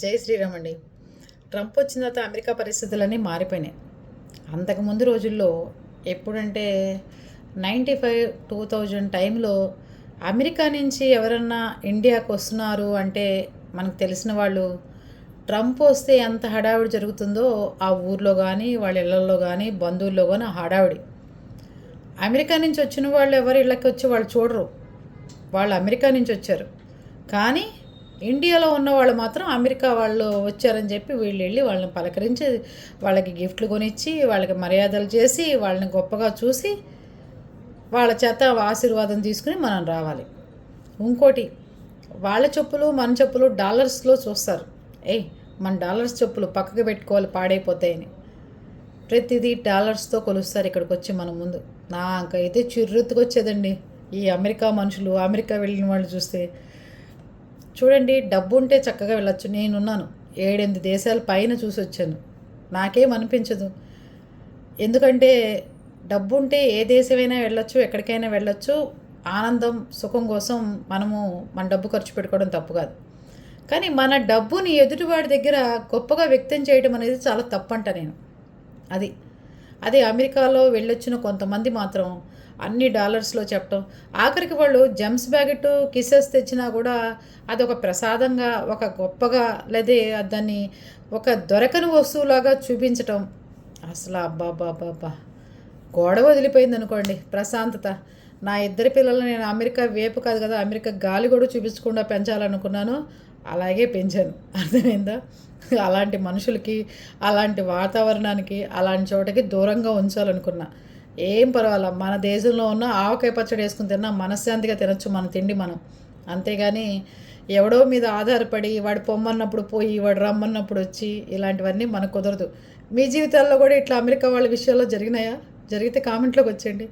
జై శ్రీరామ్ అండి. ట్రంప్ వచ్చిన తర్వాత అమెరికా పరిస్థితులన్నీ మారిపోయినాయి. అంతకుముందు రోజుల్లో ఎప్పుడంటే నైంటీ ఫైవ్ టూ థౌజండ్ టైంలో అమెరికా నుంచి ఎవరన్నా ఇండియాకు వస్తున్నారు అంటే మనకు తెలిసిన వాళ్ళు ట్రంప్ వస్తే ఎంత హడావిడి జరుగుతుందో ఆ ఊర్లో కానీ వాళ్ళ ఇళ్ళల్లో కానీ బంధువుల్లో కానీ హడావిడి. అమెరికా నుంచి వచ్చిన వాళ్ళు ఎవరు ఇళ్ళకి వచ్చి వాళ్ళు చూడరు. వాళ్ళు అమెరికా నుంచి వచ్చారు. కానీ ఇండియాలో ఉన్న వాళ్ళు మాత్రం అమెరికా వాళ్ళు వచ్చారని చెప్పి వీళ్ళు వెళ్ళి వాళ్ళని పలకరించి వాళ్ళకి గిఫ్ట్లు కొనిచ్చి వాళ్ళకి మర్యాదలు చేసి వాళ్ళని గొప్పగా చూసి వాళ్ళ చేత ఆశీర్వాదం తీసుకుని మనం రావాలి. ఇంకోటి వాళ్ళ చెప్పులు మన చెప్పులు డాలర్స్లో చూస్తారు. ఏయ్ మన డాలర్స్ చెప్పులు పక్కకు పెట్టుకోవాలి పాడైపోతాయని. ప్రతిదీ డాలర్స్తో కొలుస్తారు ఇక్కడికి వచ్చి మన ముందు. నాకైతే చిర్రెత్తుకొచ్చేదండి ఈ అమెరికా మనుషులు అమెరికా వెళ్ళిన వాళ్ళు చూస్తే చూడండి డబ్బు ఉంటే చక్కగా వెళ్ళొచ్చు. నేనున్నాను. ఏడెనిమిది దేశాల పైన చూసి వచ్చాను నాకేం అనిపించదు. ఎందుకంటే డబ్బు ఉంటే ఏ దేశమైనా వెళ్ళొచ్చు ఎక్కడికైనా వెళ్ళొచ్చు. ఆనందం సుఖం కోసం మనము మన డబ్బు ఖర్చు పెట్టుకోవడం తప్పు కాదు. కానీ మన డబ్బుని ఎదుటివాడి దగ్గర గొప్పగా వ్యక్తం చేయడం అనేది చాలా తప్పంట నేను. అది. అదే అమెరికాలో వెళ్ళొచ్చిన కొంతమంది మాత్రం అన్ని డాలర్స్లో చెప్పటం. ఆఖరికి వాళ్ళు జెమ్స్ బ్యాగెట్ కిసెస్ తెచ్చినా కూడా అది ఒక ప్రసాదంగా ఒక గొప్పగా లేదా దాన్ని ఒక దొరకని వస్తువులాగా చూపించటం. అసలు అబ్బాబాబాబా గోడ వదిలిపోయింది అనుకోండి. ప్రశాంతత. నా ఇద్దరి పిల్లలు నేను అమెరికా వేపు కాదు కదా అమెరికా గాలి కూడా చూపించకుండా పెంచాలనుకున్నాను. అలాగే పెంచాను. అర్థమైందా? అలాంటి మనుషులకి అలాంటి వాతావరణానికి అలాంటి చోటకి దూరంగా ఉంచాలనుకున్నా. ఏం పర్వాలా? మన దేశంలో ఉన్న ఆవకాయ పచ్చడి వేసుకుని తిన్నా మనశ్శాంతిగా తినొచ్చు మన తిండి మనం. అంతేగాని ఎవడో మీద ఆధారపడి వాడు పొమ్మన్నప్పుడు పోయి వాడు రమ్మన్నప్పుడు వచ్చి ఇలాంటివన్నీ మనకు కుదరదు. మీ జీవితాల్లో కూడా ఇట్లా అమెరికా వాళ్ళ విషయాల్లో జరిగినాయా? జరిగితే కామెంట్లోకి వచ్చేయండి.